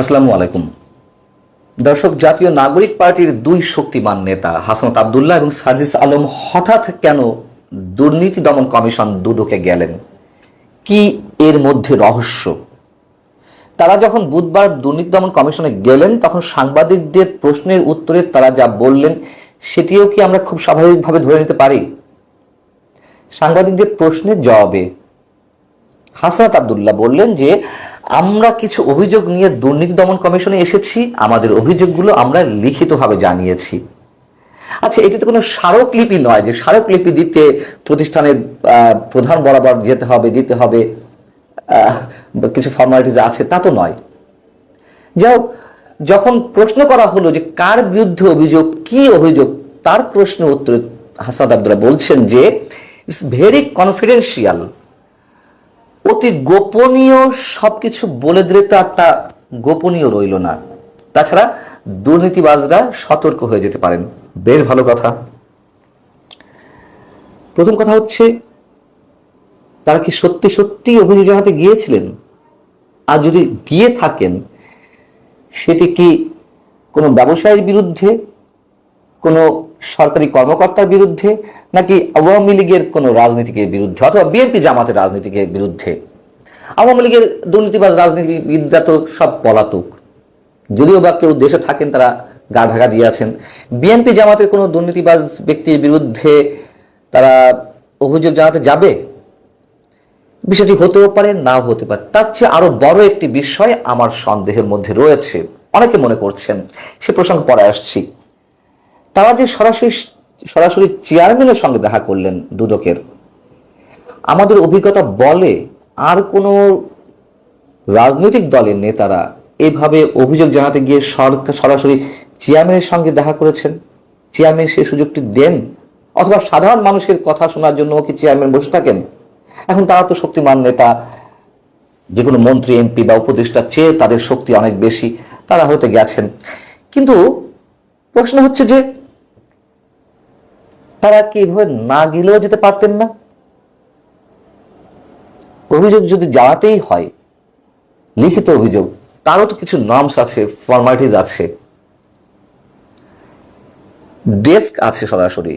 আসসালামু আলাইকুম। দর্শক, জাতীয় নাগরিক পার্টির দুই শক্তিমান নেতা, হাসনাত আবদুল্লাহ এবং সার্জিস আলম হঠাৎ কেন দুর্নীতি দমন কমিশন দুদকে গেলেন? কি এর মধ্যে রহস্য? তারা যখন বুধবার দুর্নীতি দমন কমিশনে গেলেন, তখন সাংবাদিকদের প্রশ্নের উত্তরে তারা যা বললেন, সেটিও কি আমরা খুব স্বাভাবিকভাবে ধরে নিতে পারি? সাংবাদিকদের প্রশ্নের জবাবে হাসনাত আবদুল্লাহ বললেন যে আমরা কিছু অভিযোগ নিয়ে দুর্নীতি দমন কমিশনে এসেছি, আমাদের অভিযোগগুলো আমরা লিখিতভাবে জানিয়েছি। আচ্ছা এটি তো কোনো স্মারকলিপি নয় যে স্মারকলিপি দিতে প্রতিষ্ঠানের প্রধান বরাবর যেতে হবে, দিতে হবে কিছু ফর্মালিটিজ আছে, তা তো নয়। যাই যখন প্রশ্ন করা হলো যে কার বিরুদ্ধে অভিযোগ, কি অভিযোগ, তার প্রশ্ন উত্তরে হাসাদ আব্দুল্লাহ বলছেন যে ইটস ভেরি কনফিডেন্সিয়াল অতি গোপনীয় সবকিছু বলে দিলে তো আর তা গোপনীয় রইল না। তাছাড়া দুর্নীতিবাজরা সতর্ক হয়ে যেতে পারেন। বেশ ভালো কথা। প্রথম কথা হচ্ছে, তারা কি সত্যি সত্যি অভিযোগ জানাতে গিয়েছিলেন? আর যদি গিয়ে থাকেন, সেটি কি কোনো ব্যবসায়ীর বিরুদ্ধে কোনো সরকারি কর্মকর্তার বিরুদ্ধে, নাকি আওয়ামী লীগের কোনো রাজনীতিকের বিরুদ্ধে, অথবা বিএনপি জামাতের রাজনীতিকের বিরুদ্ধে? আওয়ামী লীগের দুর্নীতিবাজ রাজনীতিবিদরা তো সব পলাতক। যদিও বা কেউ দেশে থাকেন, তারা গা ঢাকা দিয়ে আছেন। বিএনপি জামাতের কোনো দুর্নীতিবাজ ব্যক্তির বিরুদ্ধে তারা অভিযোগ জানাতে যাবে? বিষয়টি হতেও পারে না হতে পারে। তার চেয়ে আরও বড় একটি বিষয় আমার সন্দেহের মধ্যে রয়েছে। অনেকে মনে করছেন, সে প্রসঙ্গ পরে আসছি। তারা যে সরাসরি সরাসরি চেয়ারম্যানের সঙ্গে দেখা করলেন দুদকের, আমাদের অভিজ্ঞতা বলে আর কোনো রাজনৈতিক দলের নেতারা এভাবে অভিযোগ জানাতে গিয়ে সরকার সরাসরি চেয়ারম্যানের সঙ্গে দেখা করেছেন। চেয়ারম্যান সেই সুযোগটি দেন, অথবা সাধারণ মানুষের কথা শোনার জন্য কি চেয়ারম্যান বসে থাকেন? এখন তারা তো শক্তিমান নেতা যে কোনো মন্ত্রী, এমপি বা উপদেষ্টার চেয়ে তাদের শক্তি অনেক বেশি, তারা হয়তো গেছেন। কিন্তু প্রশ্ন হচ্ছে যে তারা কি এভাবে না গেলেও যেতে পারতেন না? অভিযোগ যদি জানাতেই হয়, লিখিত অভিযোগ, তারও তো কিছু নর্মস আছে ফর্মালিটিস আছে। ডেস্ক আছে সরাসরি।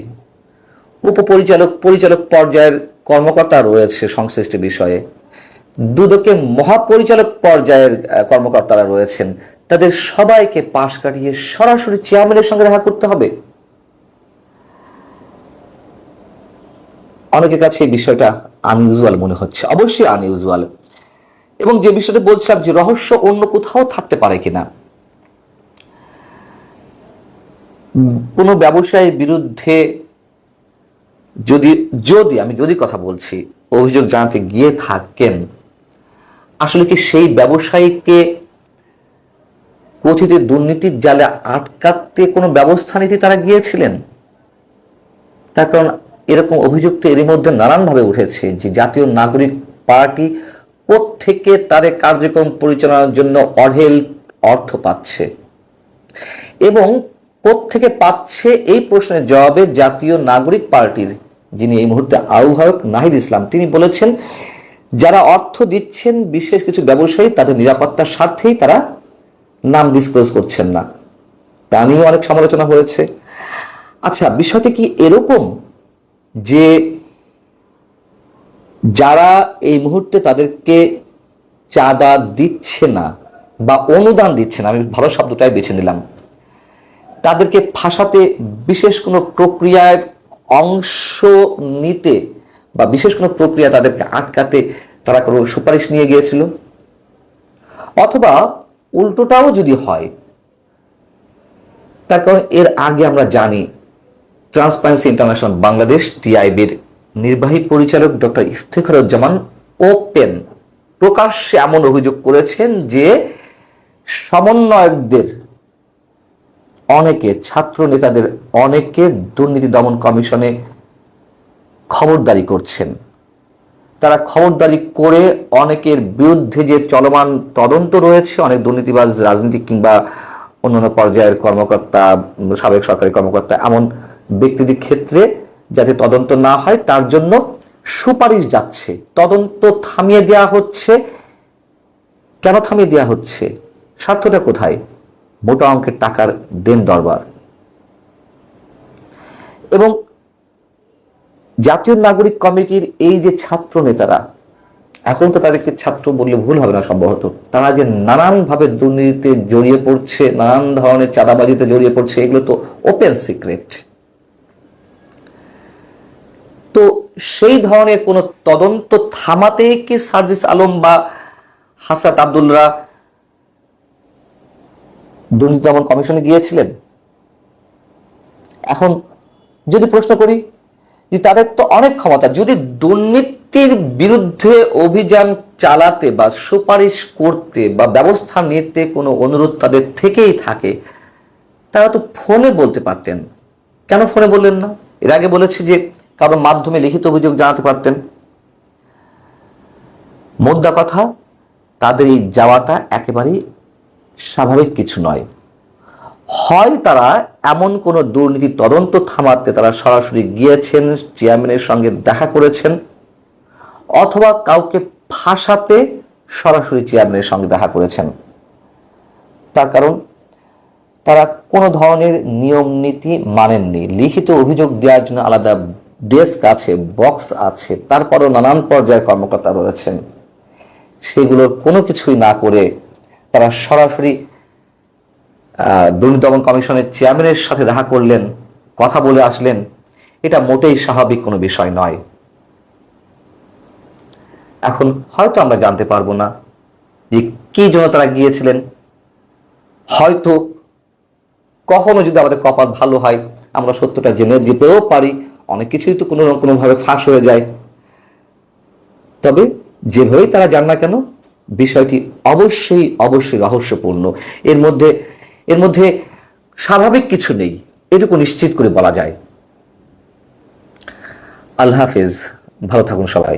উপপরিচালক, পরিচালক পর্যায়ের কর্মকর্তা রয়েছে সংশ্লিষ্ট বিষয়ে। দুদকে মহাপরিচালক পর্যায়ের কর্মকর্তারা রয়েছেন। তাদের সবাইকে পাশ কাটিয়ে সরাসরি চেয়ারম্যানের সঙ্গে দেখা করতে হবে। অনেকের কাছে এই বিষয়টা আনইউজুয়াল মনে হচ্ছে। অবশ্যই আনইউজুয়াল এবং যে বিষয়টা বলছিলাম যে রহস্য অন্য কোথাও থাকতে পারে কিনা। কোনো ব্যবসায়ীর বিরুদ্ধে যদি যদি, আমি যদি কথা বলছি, অভিযোগ জানাতে গিয়ে থাকেন, আসলে কি সেই ব্যবসায়ীকে কথিত দুর্নীতির জালে আটকাতে কোনো ব্যবস্থা নিতে তারা গিয়েছিলেন? তার কারণ এরকম অভিযোগটা এরই মধ্যে নানানভাবে উঠেছে যে জাতীয় নাগরিক পার্টি থেকে তাদের কার্যক্রম পরিচালনার জন্য অঢেল অর্থ পাচ্ছে। এবং থেকে পাচ্ছে এই প্রশ্নের জবাবে জাতীয় নাগরিক পার্টির যিনি এই মুহূর্তে আহ্বায়ক নাহিদ ইসলাম, তিনি বলেছেন, যারা অর্থ দিচ্ছেন, বিশেষ কিছু ব্যবসায়ী, তাদের নিরাপত্তার স্বার্থেই তারা নাম ডিসক্লোজ করছেন না। তা নিয়ে অনেক সমালোচনা হয়েছে। আচ্ছা বিষয়টা কি এরকম? যে যারা এই মুহূর্তে তাদেরকে চাঁদা দিচ্ছে না বা অনুদান দিচ্ছে না, আমি ভালো শব্দটাই বেছে নিলাম, তাদেরকে ফাঁসাতে বিশেষ কোনো প্রক্রিয়ায় অংশ নিতে বা বিশেষ কোনো প্রক্রিয়া তাদেরকে আটকাতে তারা কোনো সুপারিশ নিয়ে গিয়েছিল? অথবা উল্টোটাও যদি হয়, তার কারণ এর আগে আমরা জানি ট্রান্সপারেন্সি ইন্টারন্যাশনাল বাংলাদেশ টিআইবির নির্বাহী পরিচালক ডক্টর ইফতেখারুজ্জামান ওপেন প্রকাশ্যে এমন অভিযোগ করেছেন যে সমন্বয়কদের অনেকে, ছাত্র নেতাদের অনেকে দুর্নীতি দমন কমিশনে খবরদারি করছেন। তারা খবরদারি করে অনেকের বিরুদ্ধে যে চলমান তদন্ত রয়েছে, অনেক দুর্নীতিবাজ রাজনীতিক কিংবা অন্যান্য পর্যায়ের কর্মকর্তা, সাবেক সরকারি কর্মকর্তা, এমন ব্যক্তিদের ক্ষেত্রে যাতে তদন্ত না হয়, তার জন্য সুপারিশ যাচ্ছে। তদন্ত থামিয়ে দেওয়া হচ্ছে। কেন থামিয়ে দেওয়া হচ্ছে? স্বার্থটা কোথায়? মোটা অঙ্কের টাকার দেন দরবার। এবং জাতীয় নাগরিক কমিটির এই যে ছাত্র নেতারা, এখন তো তাদেরকে ছাত্র বললে ভুল হবে না সম্ভবত। তারা যে নানানভাবে দুর্নীতিতে জড়িয়ে পড়ছে, নানান ধরনের চাঁদাবাজিতে জড়িয়ে পড়ছে, এগুলো তো ওপেন সিক্রেট তো সেই ধরনের কোনো তদন্ত থামাতে কি সার্জিস আলম বা হাসাত আবদুল্লাহ দুর্নীতি দমন কমিশনে গিয়েছিলেন? এখন যদি প্রশ্ন করি যে তাদের তো অনেক ক্ষমতা, যদি দুর্নীতির বিরুদ্ধে অভিযান চালাতে বা সুপারিশ করতে বা ব্যবস্থা নিতে কোনো অনুরোধ তাদের থেকেই থাকে, তারা তো ফোনে বলতে পারতেন। কেন ফোনে বললেন না? এর আগে বলেছি যে কারোর মাধ্যমে লিখিত অভিযোগ জানাতে পারতেন। মোদ্দা কথা, তাদের এই যাওয়াটা একেবারেই স্বাভাবিক কিছু নয়। হয় তারা এমন কোনো দুর্নীতি তদন্ত থামাতে তারা সরাসরি গিয়েছেন, চেয়ারম্যানের সঙ্গে দেখা করেছেন, অথবা কাউকে ফাঁসাতে সরাসরি চেয়ারম্যানের সঙ্গে দেখা করেছেন। তার কারণ, তারা কোনো ধরনের নিয়ম নীতি মানেননি। লিখিত অভিযোগ দেওয়ার জন্য আলাদা ডেস্ক আছে, বক্স আছে, তারপরও নানান পর্যায়ের কর্মকর্তা রয়েছেন। সেগুলোর কোনো কিছুই না করে তারা সরাসরি দুর্নীতি দমন কমিশনের চেয়ারম্যানের সাথে দেখা করলেন, কথা বলে আসলেন। এটা মোটেই স্বাভাবিক কোনো বিষয় নয়। এখন হয়তো আমরা জানতে পারব না যে কি জন্য তারা গিয়েছিলেন। হয়তো কখনো যদি আমাদের কপাল ভালো হয়, আমরা সত্যটা জেনে যেতেও পারি। অনেক কিছুই তো কোনো কোনোভাবে ফাঁস হয়ে যায়। তবে যেভাবেই তারা যান না কেন, বিষয়টি অবশ্যই অবশ্যই রহস্যপূর্ণ। এর মধ্যে এর মধ্যে স্বাভাবিক কিছু নেই, এটুকু নিশ্চিত করে বলা যায়। আল্লাহ হাফিজ, ভালো থাকুন সবাই।